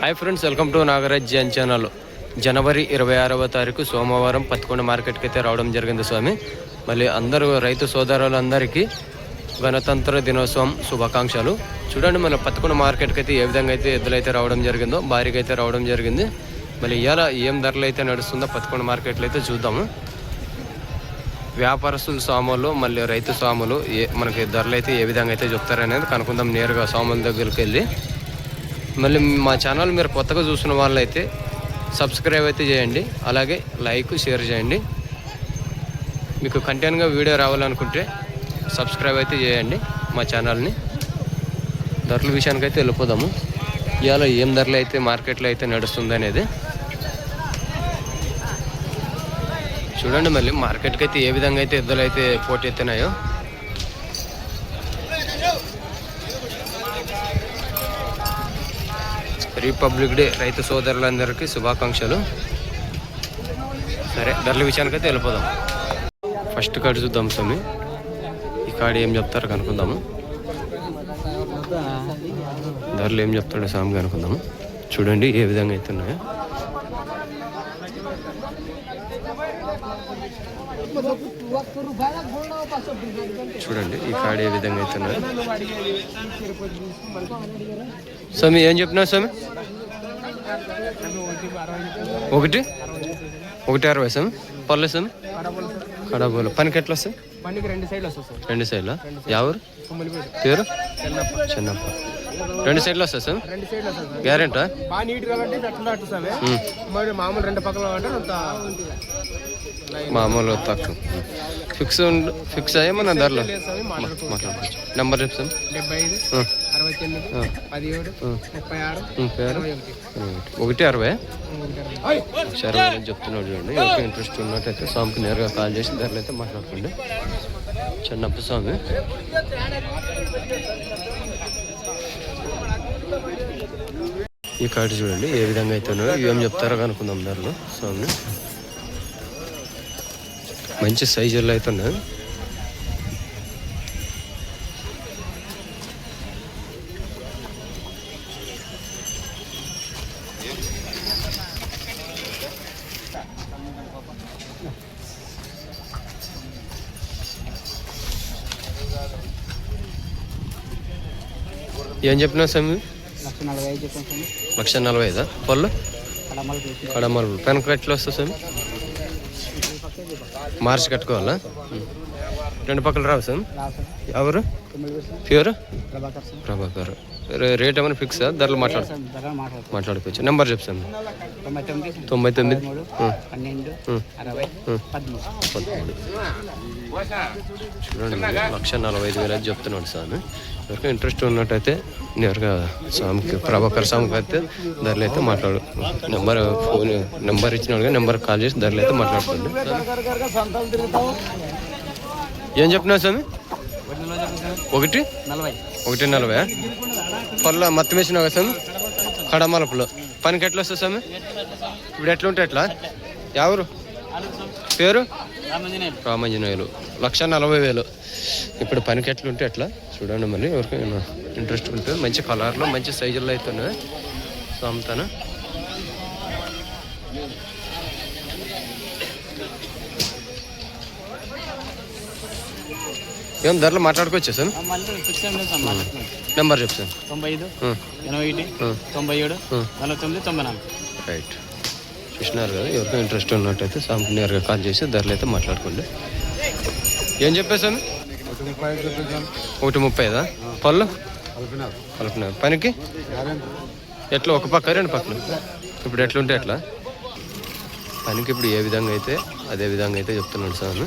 Hi friends welcome to Nagarajan channel జనవరి ఇరవై ఆరవ తారీఖు సోమవారం పత్తికొండ మార్కెట్కి అయితే రావడం జరిగింది స్వామి. మళ్ళీ అందరూ రైతు సోదరులందరికీ గణతంత్ర దినోత్సవం శుభాకాంక్షలు. చూడండి మన పత్తికొండ మార్కెట్కి అయితే ఏ విధంగా అయితే ఎద్దులైతే రావడం జరిగిందో భారీగా అయితే రావడం జరిగింది. మళ్ళీ ఇవాళ ఏం ధరలు అయితే నడుస్తుందో పత్తికొండ మార్కెట్లో అయితే చూద్దాము. వ్యాపారస్తుల సాములు మళ్ళీ రైతు సాములు ఏ మనకి ధరలు అయితే ఏ విధంగా అయితే చెప్తారనేది కనుక్కుందాం నేరుగా సాముల దగ్గరికి వెళ్ళి. మళ్ళీ మా ఛానల్ మీరు కొత్తగా చూసిన వాళ్ళైతే సబ్స్క్రైబ్ అయితే చేయండి. అలాగే లైక్ షేర్ చేయండి. మీకు కంటెంట్గా వీడియో రావాలనుకుంటే సబ్స్క్రైబ్ అయితే చేయండి మా ఛానల్ని. ధరల విషయానికి అయితే వెళ్ళిపోదాము. ఇవాళ ఏం ధరలు అయితే మార్కెట్లో అయితే నడుస్తుంది అనేది. చూడండి మళ్ళీ మార్కెట్కి అయితే ఏ విధంగా అయితే ఎద్దులు అయితే పోటీ ఎత్తున్నాయో. రిపబ్లిక్ డే రైతు సోదరులందరికీ శుభాకాంక్షలు. సరే ధరల విషయానికి అయితే వెళ్ళిపోదాం. ఫస్ట్ కార్డు చూద్దాం స్వామి. ఈ కార్డు ఏం చెప్తారో కనుక్కుందాము. ధరలు ఏం చెప్తాడో స్వామి కనుక్కుందాము. చూడండి ఏ విధంగా అయితే ఉన్నాయో. చూడండి ఈ కార్డు ఏ విధంగా అయితే ఉన్నాయో. స్వామి ఏం చెప్తున్నావు స్వామి? ఒకటి? ఒకటి అరవై స్వామి. పర్లేదు స్వామి? కడబోలు. పనికి ఎట్లా వస్తాయి? రెండు సైడ్లు? ఎవరు పేరు? చెన్నప్ప. రెండు సైడ్లు వస్తాయి సార్ గ్యారెంటా? బాగా నీట్ కాబట్టి అట్లా అట్టు సార్ మరి మామూలు రెండు పక్కల అంటే అంత మామూలు తక్కువ. ఫిక్స్ ఉండు ఫిక్స్ అయ్యే మన ధరలు. మాట్లాడుకోవచ్చు నెంబర్ అరవై ఇరవై ఒకటి. అరవై? సరే చెప్తున్నాడు చూడండి. ఎవరికి ఇంట్రెస్ట్ ఉన్నట్టయితే స్వామికి నేరుగా కాల్ చేసి ధరలు అయితే మాట్లాడుకోండి. చిన్నప్ప స్వామి. ఈ కార్డు చూడండి. ఏ విధంగా అయితే ఉన్నాయో ఏం చెప్తారో కనుక్కుందాం ధరలు స్వామిని మంచి సైజుల్లో అయితే ఉన్నాయి. ఏం చెప్పినావు స్వామి? లక్ష నలభై ఐదు చెప్పాను సార్ లక్ష నలభై ఐదా? పళ్ళు? కడమలు చేసి కడమలు. పెనక ఎట్లా వస్తుంది స్వామి? మార్చి కట్టుకోవాలా. రెండు పక్కల రావు సార్. ఎవరు? ప్యూర్ ప్రభాకర్. రేట్ ఏమైనా ఫిక్సా ధరలు మాట్లాడు. మాట్లాడుకోవచ్చు. నెంబర్ చెప్తాను తొంభై తొమ్మిది. చూడండి లక్ష నలభై ఐదు వేలు చెప్తున్నాడు స్వామి ఎవరికి ఇంట్రెస్ట్ ఉన్నట్టయితే నేరుగా స్వామికి ప్రభాకర్ స్వామికి అయితే ధరలు అయితే మాట్లాడు. నెంబర్ ఫోన్ నెంబర్ ఇచ్చినాడు నెంబర్ కాల్ చేసి ధరలు అయితే మాట్లాడుకోండి. ఏం చెప్తున్నావు స్వామి? ఒకటి? నలభై. ఒకటి నలభై పళ్ళు మత్తం వేసినావు కదా స్వామి కడమలపులో పనికి ఎట్లా వస్తుంది స్వామి ఇప్పుడు ఎట్లా ఉంటే ఎట్లా? ఎవరు పేరు? రామంజనేయులు. లక్ష నలభై వేలు. ఇప్పుడు పనికి ఎట్లా ఉంటే ఎట్లా? చూడండి మళ్ళీ ఎవరికైనా ఇంట్రెస్ట్ ఉంటే. మంచి కలర్లో మంచి సైజుల్లో అయితే ఉన్నాయి సో అమ్ముతాను. ఏం ధరలు మాట్లాడుకోవచ్చా సార్ నెంబర్ సార్ తొంభై ఐదు ఎనభై ఒకటి తొంభై ఏడు. నలభై తొమ్మిది తొంభై నాలుగు. రైట్ చూసినారు కదా ఎవరికైనా ఇంట్రెస్ట్ ఉన్నట్టయితే సాంపు నేరుగా కాల్ చేసి ధరలు అయితే మాట్లాడుకోండి. ఏం చెప్పేసాను ఒకటి ముప్పైదా పళ్ళు? కలుపున్నారు పనికి? ఎట్లా? ఒక పక్క రెండు పక్కన ఇప్పుడు ఎట్లా ఉంటే ఎట్లా? పనికి ఇప్పుడు ఏ విధంగా అయితే అదే విధంగా అయితే చెప్తున్నాడు సార్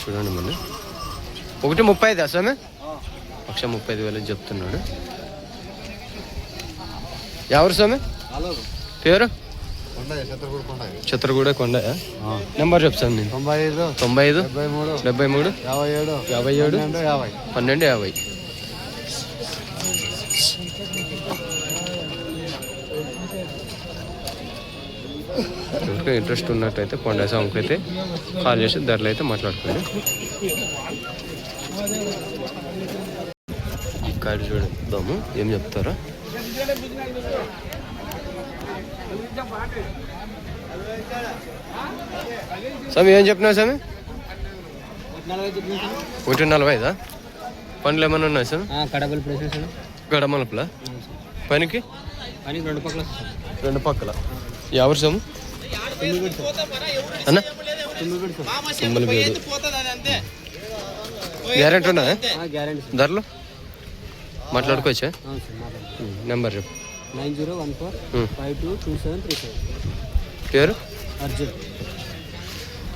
చూడండి మళ్ళీ ఒకటి ముప్పై ఐదా స్వామి? లక్ష ముప్పై ఐదు వేలు చెప్తున్నాడు. ఎవరు స్వామి? పేరు? చిత్రగూడ కొండ నెంబర్ చెప్తాను నేను. తొంభై ఐదు తొంభై ఐదు డెబ్బై మూడు యాభై ఏడు యాభై ఏడు యాభై. పన్నెండు యాభై. ఇంట్రెస్ట్ ఉన్నట్టయితే కొండ సాంగ్కి అయితే కాల్ చేసి ధరలు అయితే మాట్లాడుకోండి. ఈ కార్డు చూద్దాము ఏం చెప్తారా? స్వామి ఏం చెప్పినావు స్వామి? చెప్పిన ఒకటి నలభై ఐదా? పండ్లు ఏమైనా ఉన్నాయి స్వామి? కడపలు ప్లేసెస్ గడమలపుల పనికి? అని రెండు పక్కల రెండు పక్కల. ఎవరు స్వామి? అన్న? తుమ్మల బీడు గ్యారెంటీ ఉన్నదా గ్యారంటీ. ధరలు? మాట్లాడుకోవచ్చా? నెంబర్ చెప్పు. Nine zero one four. Five two two seven three seven పేరు? అర్జున్.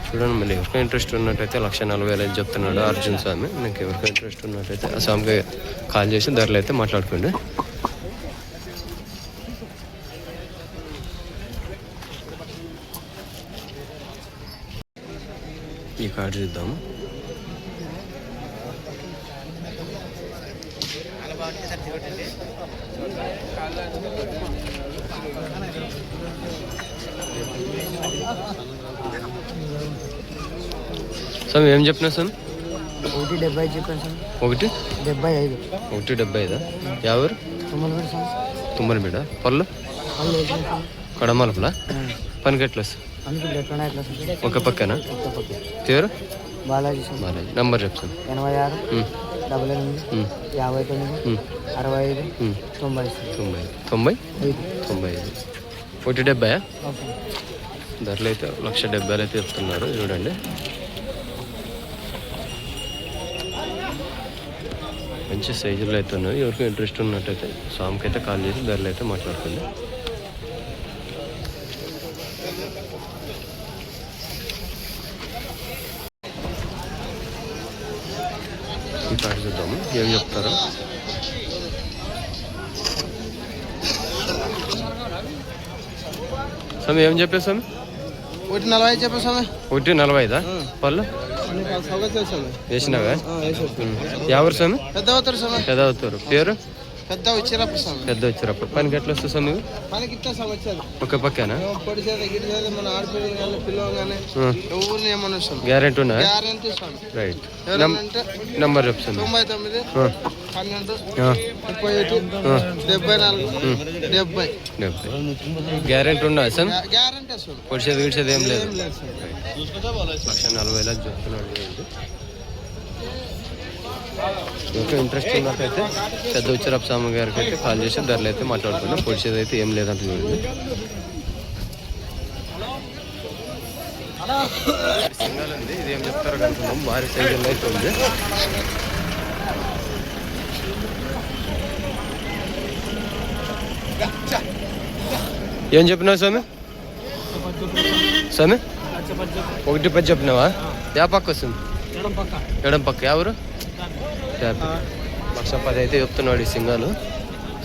చూడండి మళ్ళీ ఎవరికైనా ఇంట్రెస్ట్ ఉన్నట్టయితే లక్ష నలభై వేలు అయితే చెప్తున్నాడు అర్జున్ స్వామి. మీకు ఎవరికైనా ఇంట్రెస్ట్ ఉన్నట్టయితే ఆ స్వామికి కాల్ చేసి ధరలు అయితే మాట్లాడుకోండి. ఈ కార్డు చూద్దాము స్వామి ఏం చెప్పినా స్వామి ఒకటి డెబ్బై చెప్పాను సార్. ఒకటి? డెబ్బై ఐదు. ఒకటి డెబ్బై ఐదా? ఎవరు తొమ్మిది వేలు సార్. తుమ్మలమీడ పళ్ళు? సార్. కడమలపులా పనికి ఎట్లా సార్? సార్ ఒక పక్కన పేరు? బాలాజీ సార్. బాలాజీ. నంబర్ చెప్తాను. ఎనభై ఆరు. డబల్ ఎనిమిది యాభై తొమ్మిది అరవై ఐదు. తొంభై తొంభై తొంభై? ఐదు. తొంభై ఐదు. ఒకటి డెబ్బై ధరలు అయితే లక్ష డెబ్బైలు అయితే చెప్తున్నారు చూడండి. మంచి సైజులు అయితే ఉన్నాయి. ఎవరికి ఇంట్రెస్ట్ ఉన్నట్టయితే స్వామికి అయితే కాల్ చేసి ధరలు అయితే మాట్లాడుకోండి ఈ కార్డు చూద్దాము ఏం చెప్తారో? స్వామి ఏం చెప్పారు స్వామి? ఒకటి నలభై చెప్పా స్వామి. ఒకటి నలభై ఐదా పళ్ళు వేసినావా? ఎవరు స్వామి? పెద్ద అవుతారు స్వామి. పెద్ద అవుతారు పేరు? పెద్ద వచ్చినప్పుడు స్వామి పెద్ద వచ్చినప్పుడు పనికి ఎట్లా వస్తుంది స్వామి మనకి ఇట్లా స్వామి వచ్చేది. ఒక పక్కన? పొడి చేత గిడి చేత మన ఆడపిల్లలు కానీ పిల్లలు కానీ ఎవరిని ఏమన్నా స్వామి గ్యారెంటీ ఉన్నా గ్యారంటీ స్వామి రైట్. నంబర్ చెప్తాను తొంభై తొమ్మిది పన్నెండు ఆ, ముప్పై ఒకటి డెబ్బై నాలుగు డెబ్బై. డెబ్బై. గ్యారెంటీ ఉన్నా సార్? గ్యారంటీ స్వామి పొడిచేది గిడిచేది ఏం లేదు. లక్ష నలభై వేలకు చెప్తున్నాడు. ఇంకా ఇంట్రెస్ట్ ఉన్నట్టయితే పెద్ద ఉచ్చరపు స్వామి గారికి అయితే కాల్ చేసి ధరలు అయితే మాట్లాడుకున్నాం పొడిచేది అయితే ఏం లేదంట చూడండి. సింగల్ ఉంది. ఇది ఏం చెప్తారో కనుక్కున్నాం భారీ సైజుల్లో అయితే ఉంది. ఏం చెప్పినావు స్వామి? స్వామి? ఒకటి పది చెప్పినావా? యా పక్క వస్తుంది. ఎడం పక్క. ఎవరు. లక్ష పది అయితే చెప్తున్నాడు ఈ సింగాలు.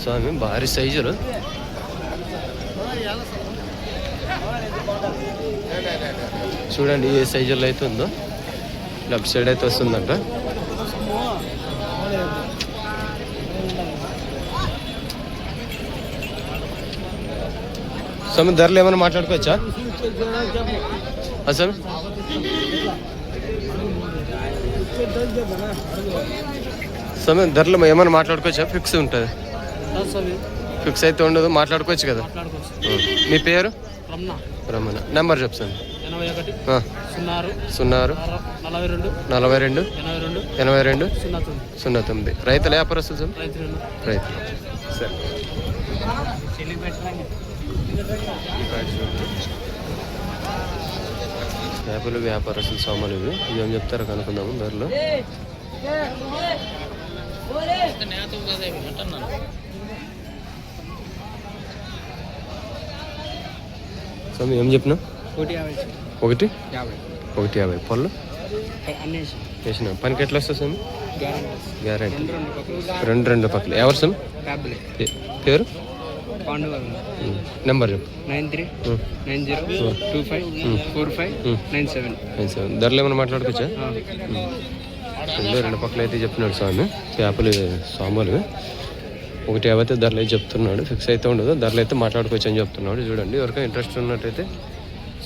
స్వామి భారీ సైజులు. చూడండి ఏ సైజుల్లో అయితే ఉందో. లెఫ్ట్ సైడ్ అయితే వస్తుందంట. స్వామి ధరలు ఏమైనా మాట్లాడుకోవచ్చా? అసలు స్వామి స్వామి ధరలు ఏమైనా మాట్లాడుకోవచ్చా? ఫిక్స్ ఉంటుంది. ఫిక్స్ అయితే ఉండదు మాట్లాడుకోవచ్చు కదా. మీ పేరు? రమణ. నెంబర్ చెప్తాను ఎనభై ఒకటి ఆ. సున్నా ఆరు సున్నా ఆరు నలభై రెండు ఎనభై రెండు సున్నా తొమ్మిది. రైతుల వ్యాపారస్తులు సార్? రైతు సరే. చేపలు వ్యాపారస్తులు సామాన్లు ఇవి. ఇవి ఏం చెప్తారో కనుక్కుందాము ధరలు స్వామి ఏం చెప్పినా ఒకటి ఒకటి? యాభై. పళ్ళు? వేసిన పనికి ఎట్లా వస్తుంది స్వామి? గ్యారంటీ. రెండు రెండు పక్కలు. ఎవరు స్వామి? పేరు. నెంబర్ చెప్పు. Nine three. Nine zero two five four five nine seven. Nine seven. ధరలు ఏమైనా మాట్లాడుకోవచ్చా? రెండు రెండు పక్కల అయితే చెప్తున్నాడు స్వామి. చేపలు స్వాములు ఒకటి ఏవైతే ధరలు అయితే చెప్తున్నాడు ఫిక్స్ అయితే ఉండదు. ధరలు అయితే మాట్లాడుకోవచ్చు అని చెప్తున్నాడు. చూడండి ఎవరికైనా ఇంట్రెస్ట్ ఉన్నట్టయితే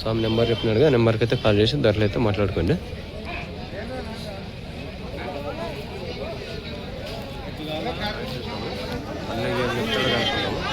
స్వామి నెంబర్ చెప్పినాడుగా ఆ నెంబర్కి అయితే కాల్ చేసి ధరలు అయితే మాట్లాడుకోండి. చెప్తాడో.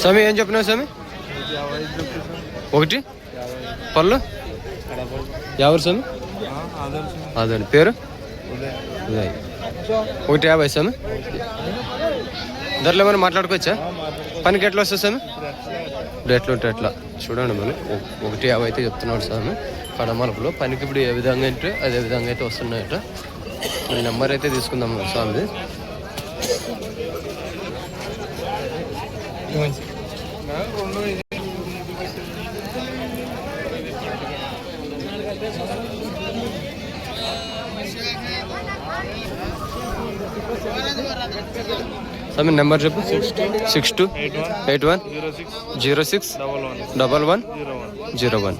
స్వామి ఏం చెప్పినావు స్వామి? ఒకటి. పళ్ళు? ఎవరు స్వామి? అదండి పేరు? ఉదయ్. ఒకటి యాభై స్వామి. ధరలో ఏమైనా మాట్లాడుకోవచ్చా? పనికి ఎట్లా వస్తుంది స్వామి? ఇప్పుడు ఎట్లా ఉంటే ఎట్లా చూడండి మరి. ఒకటి యాభై అయితే చెప్తున్నాడు స్వామి. కడమలపులో పనికి ఇప్పుడు ఏ విధంగా అంటే అదే విధంగా అయితే వస్తున్నాయట. మీ నెంబర్ అయితే తీసుకుందాం స్వామిది స్వామి నెంబర్ చెప్పు. Six two eight one zero six double one zero one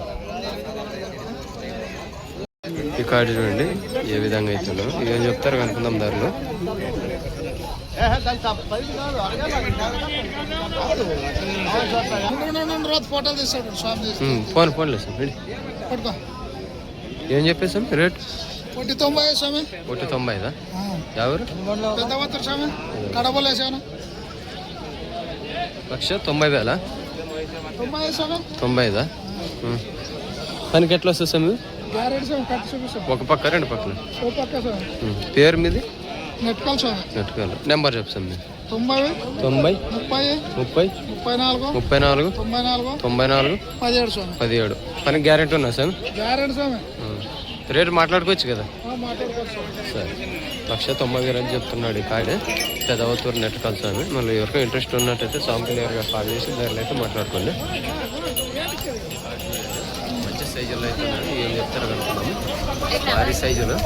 ఈ కార్డు చూడండి ఏ విధంగా అవుతుందో. ఏం చెప్తారు కనుకుందాం దారిలో. ఫోన్ ఫోన్ లేదు సార్ ఏం చెప్పేసాం రేట్ ఒకటి తొంభై స్వామి. ఒకటి తొంభైదా ఎవరు పెద్ద వత్తరు స్వామి. కడపలు వేసాను లక్ష తొంభై వేల? తొంభై స్వామి. తొంభైదా ఉమ్. పనికి ఎట్లా వస్తుంది స్వామి? ఒక పక్క రెండు పక్కన ఉమ్. పేరు మీది? నెట్కల్ స్వామి నెంబర్ చెప్తాం మీరు తొంభై తొంభై ముప్పై ముప్పై ముప్పై నాలుగు ముప్పై నాలుగు తొంభై నాలుగు తొంభై నాలుగు పదిహేడు స్వామి పదిహేడు. పనికి గ్యారెంటీ ఉన్నా సార్? గ్యారెంటీ స్వామి. రేటు మాట్లాడుకోవచ్చు కదా. సరే. లక్ష తొంభై వేలు అని చెప్తున్నాడు ఈ కాడే పెదవతూరు నెట్ కలిసాను మళ్ళీ ఎవరికో ఇంట్రెస్ట్ ఉన్నట్టయితే సామ్ క్లియర్గా కాల్ చేసి ధరలు అయితే మాట్లాడుకోండి. మంచి సైజులో అయితే. ఏం చెప్తారో కనుక్కుందాము భారీ సైజులు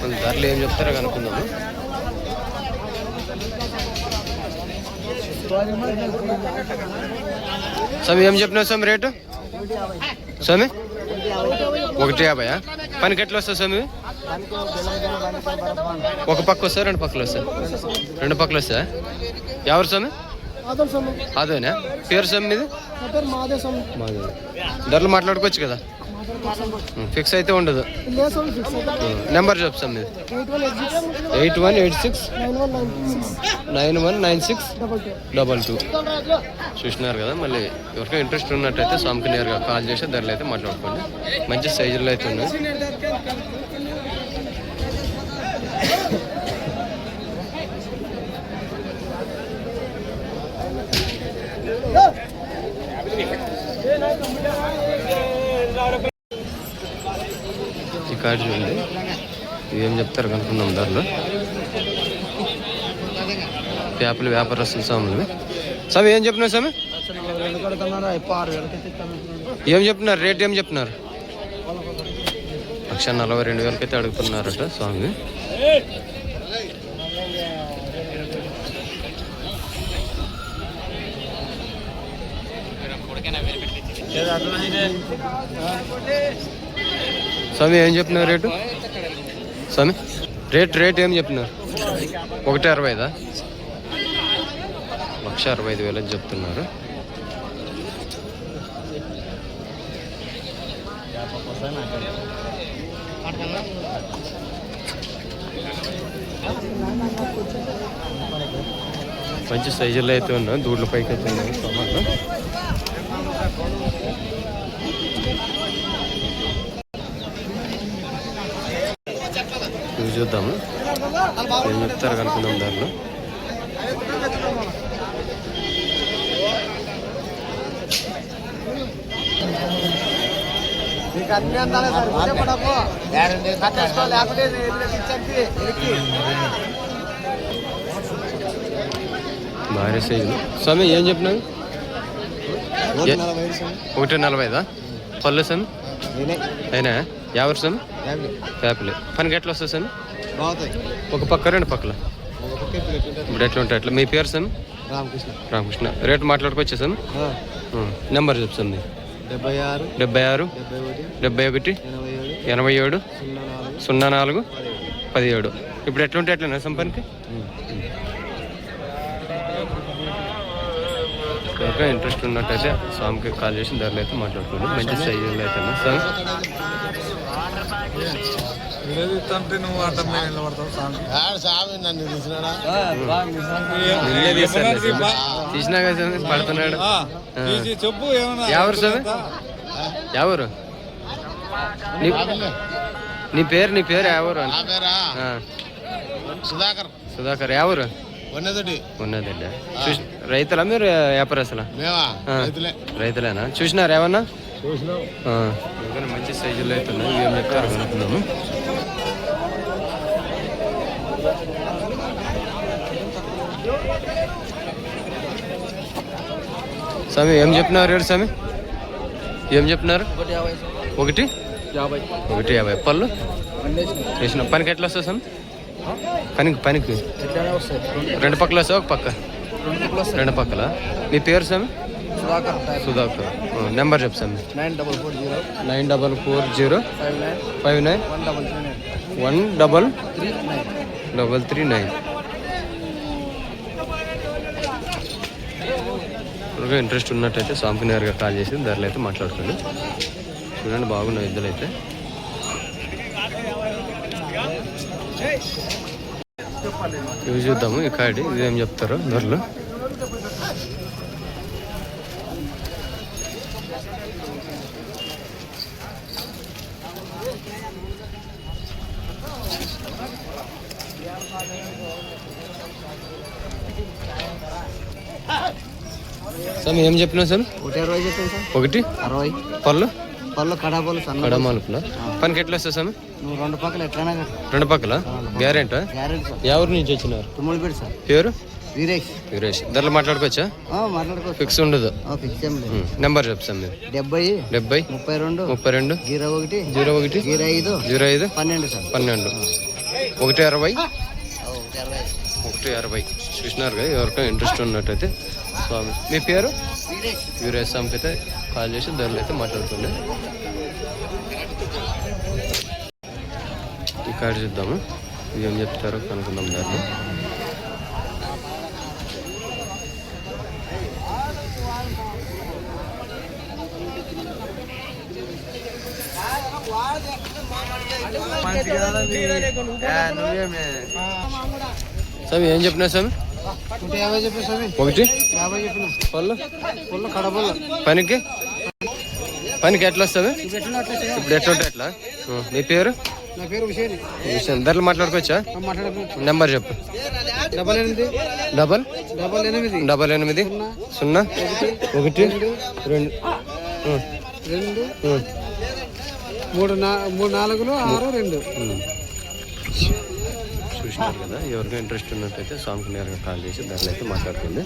ధరలు ఏం చెప్తారో కనుక్కుందాము. స్వామి ఏం చెప్పినావు స్వామి రేటు? స్వామి? ఒకటి యాభైయా? పనికి ఎట్లా వస్తుంది స్వామి? ఒక పక్క వస్తా రెండు పక్కలు వస్తా రెండు పక్కలు వస్తా ఎవరు స్వామి? అదేనా పేరు స్వామి. మాది. ధరలు మాట్లాడుకోవచ్చు కదా? ఫిక్స్ అయితే ఉండదు. నెంబర్ స్వామి మీది eight one eight six. Nine one nine six. Double two. చూసినారు కదా మళ్ళీ ఎవరికైనా ఇంట్రెస్ట్ ఉన్నట్టయితే సామ్కి నేరుగా కాల్ చేసి ధరలు అయితే మాట్లాడుకోండి. మంచి సైజుల్లో అయితే ఉన్నాయి. ఈ కార్డు చూడండి. ఏం చెప్తారు కనుక్కుందాం దారిలో పేపర్లు వ్యాపారస్తులు స్వామి. స్వామి ఏం చెప్తున్నారు స్వామి? ఏం చెప్తున్నారు? రేట్ ఏం చెప్తున్నారు? లక్ష నలభై రెండు వేలకైతే అడుగుతున్నారట స్వామి. స్వామి ఏం చెప్తున్నారు రేటు? స్వామి రేట్ రేట్ ఏం చెప్తున్నారు ఒకటి అరవైదా లక్ష అరవై ఐదు వేలు అని చెప్తున్నారు. మంచి సైజుల్లో అయితే ఉన్నాయి. దూడ్ల పైకి అయితే ఉన్నాయి. సామాన్లు చూద్దాము. ఏం చెప్తారు కనుక్కుందాం దానిలో భారీ సైజులు స్వామి ఏం చెప్పినావు? ఒకటి నలభైదా పళ్ళు స్వామి? అయినా? ఎవరు స్వామి? పేపర్లు పనికి ఎట్లా వస్తుంది స్వామి? బాగుతాయి ఒక పక్క రెండు పక్కల? ఇప్పుడు ఎట్లా ఉంటాయి అట్లా? మీ పేరు స్వామి రామకృష్ణ. రామకృష్ణ. రేటు మాట్లాడుకోవచ్చా స్వామి నెంబర్ చెప్తుంది డెబ్బై ఆరు. డెబ్బై ఆరు. డెబ్బై ఒకటి. ఎనభై ఏడు. సున్నా నాలుగు. పదిహేడు. ఇప్పుడు ఎట్లుంటే ఎట్లా సంపన్కి? ఎవరికైనా ఇంట్రెస్ట్ ఉన్నట్టయితే స్వామికి కాల్ చేసి ధరలు అయితే మాట్లాడుకోండి మంచి సైజులు అయితే స్వామి. నిన్నే తీస్తానులే స్వామి. తీసినా కదా స్వామి పడుతున్నాడు. చెప్పు ఏమన్నా ఎవరు స్వామి? ఎవరు? నీ పేరు నీ పేరు ఎవరు? సుధాకర్. సుధాకర్ ఎవరు? ఉన్నదండి రైతులా మీరు వ్యాపారస్తులా? రైతులేనా? చూసినారు ఏమన్నా మంచి సైజులు అయితే ఏం చెప్తారు అనుకున్నాము స్వామి ఏం చెప్పినారు రేటు స్వామి? ఏం చెప్పినారు? ఒకటి? యాభై. ఒకటి యాభై. ఒకటి యాభై పళ్ళు? చేసిన పనికి ఎట్లా వస్తుంది స్వామి? పనికి పనికి. రెండు పక్కల వస్తావు ఒక పక్క? రెండు పక్కల? మీ పేరు స్వామి? సుధాకర్. నెంబర్ స్వామి nine double four zero. Nine double four zero. Five nine. Five nine. One double three nine. One double three nine. Double three nine. త్వరగా ఇంట్రెస్ట్ ఉన్నట్టయితే స్వామికి నేరుగా కాల్ చేసి ధరలు అయితే మాట్లాడుకోండి. చూడండి బాగున్నాయి ఇద్దరు అయితే. ఇవి చూద్దాము ఈ కాడి ఇదేం చెప్తారు ధరలు. స్వామి ఏం చెప్పినావు సార్? ఒకటి అరవై చెప్పాను సార్. ఒకటి? అరవై. పళ్ళు? పళ్ళు సన్న కడమానుకున్నా పనికి ఎట్లా స్వామి నువ్వు రెండు పక్కల ఎట్లయినా రెండు పక్కల? గ్యారెంటా? Guarantee sir. ఎవరి నుంచి వచ్చినారు? తుమ్మలు పెట్టి సార్. పేరు వీరేష్. వీరేష్. ధరలు మాట్లాడుకోవచ్చా? మాట్లాడుకోవచ్చు. ఫిక్స్ ఉండదు. నెంబర్ చెప్తాం మీరు. డెబ్బై డెబ్బై ముప్పై రెండు ముప్పై రెండు జీరో ఒకటి జీరో ఒకటి జీరో ఐదు జీరో ఐదు పన్నెండు సార్. పన్నెండు. ఒకటి అరవై ఒకటి అరవై. ఒకటి అరవై. చూసినారుగా ఎవరికైనా ఇంట్రెస్ట్ ఉన్నట్టయితే. స్వామి మీ పేరు? వీరేష్. స్వామికి అయితే కాల్ చేసి ధరలు అయితే మాట్లాడుతుంది ఈ కార్డు చూద్దాము. ఇది ఏం చెప్తారో కనుక్కుందాం దాన్ని. స్వామి ఏం చెప్పినా స్వామి నూట యాభై చెప్పి స్వామి? ఒకటి. యాభై చెప్పిన. పళ్ళు? పుల్ల కడపళ్ళు పనికి? పనికి ఎట్లా వస్తుంది? ఇప్పుడు ఎట్లా ఉంటే ఎట్లా? మీ పేరు? నా విషయం ధరలు మాట్లాడుకోవచ్చా? మాట్లాడకు నెంబర్ చెప్పు. డబల్ ఎనిమిది. డబల్? డబల్ ఎనిమిది. డబల్ ఎనిమిది. సున్నా. ఒకటి. రెండు. రెండు. మూడు నా మూడు నాలుగులు ఆరు రెండు. చూసినారు కదా? ఎవరికైనా ఇంట్రెస్ట్ ఉన్నట్టయితే స్వామికి నేరుగా కాల్ చేసి దాన్ని అయితే మాట్లాడుతుంది